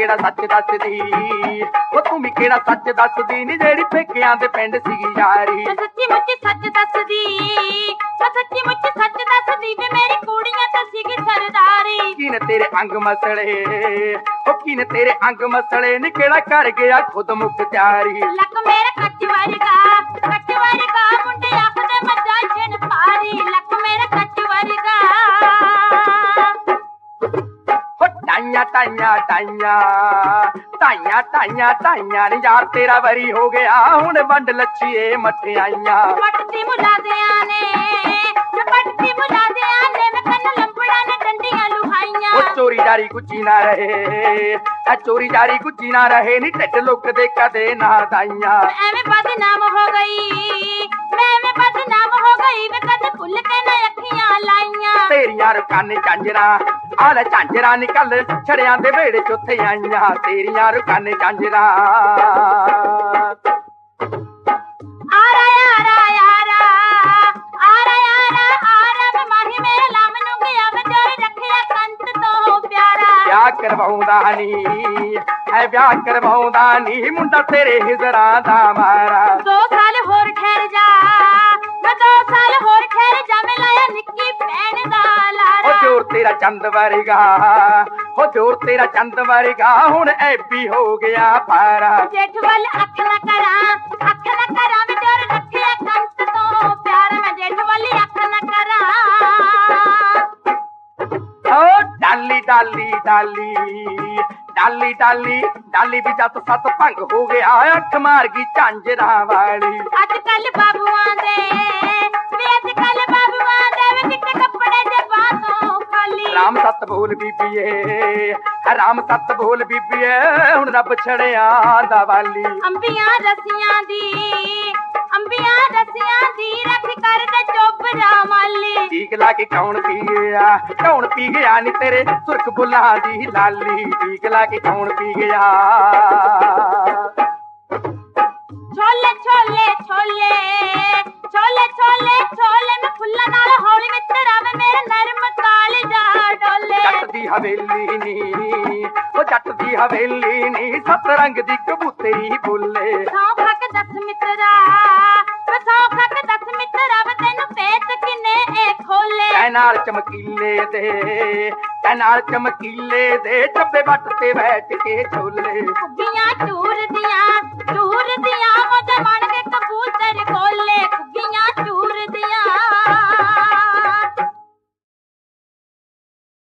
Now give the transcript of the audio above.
ਕਿਹੜਾ ਸੱਚ ਦੱਸਦੀ? ਉਹ ਤੂੰ ਵੀ ਕਿਹੜਾ ਸੱਚ ਦੱਸਦੀ? ਨੀ ਜਿਹੜੀ ਪੇਕਿਆਂ ਦੇ ਪਿੰਡ ਸੀਗੀ ਯਾਰੀ। ਮੈਂ ਸੱਚੀ ਮੁੱਚੀ ਸੱਚ ਦੱਸਦੀ। ਮੈਂ ਸੱਚੀ ਮੁੱਚੀ ਸੱਚ ਦੱਸਦੀ ਵੀ ਮੇਰੀ ਕੁੜੀਆਂ ਤਾਂ ਸੀਗੀ ਸਰਦਾਰੀ। ਕੀ ਨੇ ਤੇਰੇ ਅੰਗ ਮਸਲੇ? ਉਹ ਕੀ ਨੇ ਤੇਰੇ ਅੰਗ ਮਸਲੇ? ਨੀ ਕਿਹੜਾ ਕਰ ਗਿਆ ਖੁਦ ਮੁਖਤਿਆਰੀ ਲੱਕ ਮੇਰਾ ਕੱਚ ਵਰਗਾ। ताइया ताइया ताइया ताइया ताइया ताइया नी यार तेरा वरी हो गया। हुन वंड लच्छिए मठियाइया पट्टी मुला दे आने पट्टी मुला आने मैं कन्न लंपड़ा ने डंडियाँ लुहाइयाँ ओ चोरी डारी कुची ना रहे आ चोरी डारी कुची ना रहे नी टट लोक दे कदे ना दाइया एवें बदनाम हो गई मैं एवें हो गई कद के ना अखियाँ चांजरा ਆ ਲੈ ਝਾਂਜਰਾ ਨਿਕਲ ਛੜਿਆਂ ਦੇ ਵੇੜੇ ਚ ਉੱਥੇ ਆਈਆਂ ਤੇਰੀਆਂ ਰੁਕਾਨੇ ਝਾਂਜਰਾ ਆਰਾ ਯਾਰਾ ਯਾਰਾ ਆਰਾ ਯਾਰਾ ਆਰਾ ਵੇ ਮਾਹੀ ਮੇਰੇ ਲਾਮ ਨੂੰ ਗਿਆ ਵੇ ਜੋਰ ਰੱਖਿਆ ਕੰਤ ਤੋਂ ਪਿਆਰਾ ਵਿਆਹ ਕਰਵਾਉਂਦਾ ਨੀ ਐ ਵਿਆਹ ਕਰਵਾਉਂਦਾ ਨੀ ਮੁੰਡਾ ਤੇਰੇ ਹਿਜਰਾਂ ਦਾ ਮਾਰਾ ਦੋ ਸਾਲ ਹੋਰ ਠਹਿਰ ਜਾ ਤੇਰਾ ਚੰਦ ਵਰਗਾ ਹੋ ਜੋਰ ਤੇਰਾ ਚੰਦ ਵਰਗਾ ਹੁਣ ਐਪੀ ਹੋ ਗਿਆ ਪਾਰਾ ਜੇਠ ਵੱਲ ਅੱਖ ਨਾ ਕਰਾਂ ਅੱਖ ਨਾ ਕਰਾਂ ਵੇ ਜੋਰ ਰੱਖਿਆ ਕੰਤ ਤੋਂ ਪਿਆਰਾ ਮੈਂ ਜੇਠ ਵੱਲ ਅੱਖ ਨਾ ਕਰਾਂ ਓ ਡਾਲੀ ਡਾਲੀ ਡਾਲੀ ਡਾਲੀ ਡਾਲੀ ਡਾਲੀ ਵੀ ਜੱਤ ਸੱਤ ਭੰਗ ਹੋ ਗਿਆ ਅੱਖ ਮਾਰ ਗਈ ਝਾਂਜਰਾਂ ਵਾਲੀ ਅੱਜ ਕੱਲ ਬਾਬੂਆਂ ਦੇ ਰਾਮ ਸੱਤ ਬੋਲ ਬੀਬੀਏ ਰਾਮ ਸੱਤ ਬੋਲ ਬੀਬੀਏ ਹੁਣ ਰੱਬ ਛੜਿਆ ਦਾ ਵਾਲੀ ਅੰਬੀਆਂ ਰਸੀਆਂ ਦੀ ਅੰਬੀਆਂ ਰਸੀਆਂ ਦੀ ਰੱਖ ਕਰਦੇ ਚੋਬਰਾ ਮਾਲੀ ਟੀਕ ਲਾ ਕੇ ਕੌਣ ਪੀ ਗਿਆ ਕੌਣ ਪੀ ਗਿਆ ਨੀ ਤੇਰੇ ਸੁਰਖ ਬੁੱਲਾਂ ਦੀ ਲਾਲੀ ਟੀਕ ਲਾ ਕੇ ਕੌਣ ਪੀ ਗਿਆ ਛੋਲੇ ਛੋਲੇ ਛੋਲੇ ਛੋਲੇ ਛੋਲੇ ਛੋਲੇ ਮੈਂ ਫੁੱਲਾਂ ਨਾਲ ਹੌਲੀ ਮਿੱਤਰਾ ਵੇ ਮੇਰੇ ਨਰਮ ਕਾਲ ਜਾ हवेली नी ओ जट दी हवेली नी सतरंग दी कबूतरी बोले दस मित्रा दस मित्रा तेन पेट ए खोले। चमकीले दे तैनार चमकीले दे डब्बे बट ते बैठ के छोले। गुगियाँ चूर दियाँ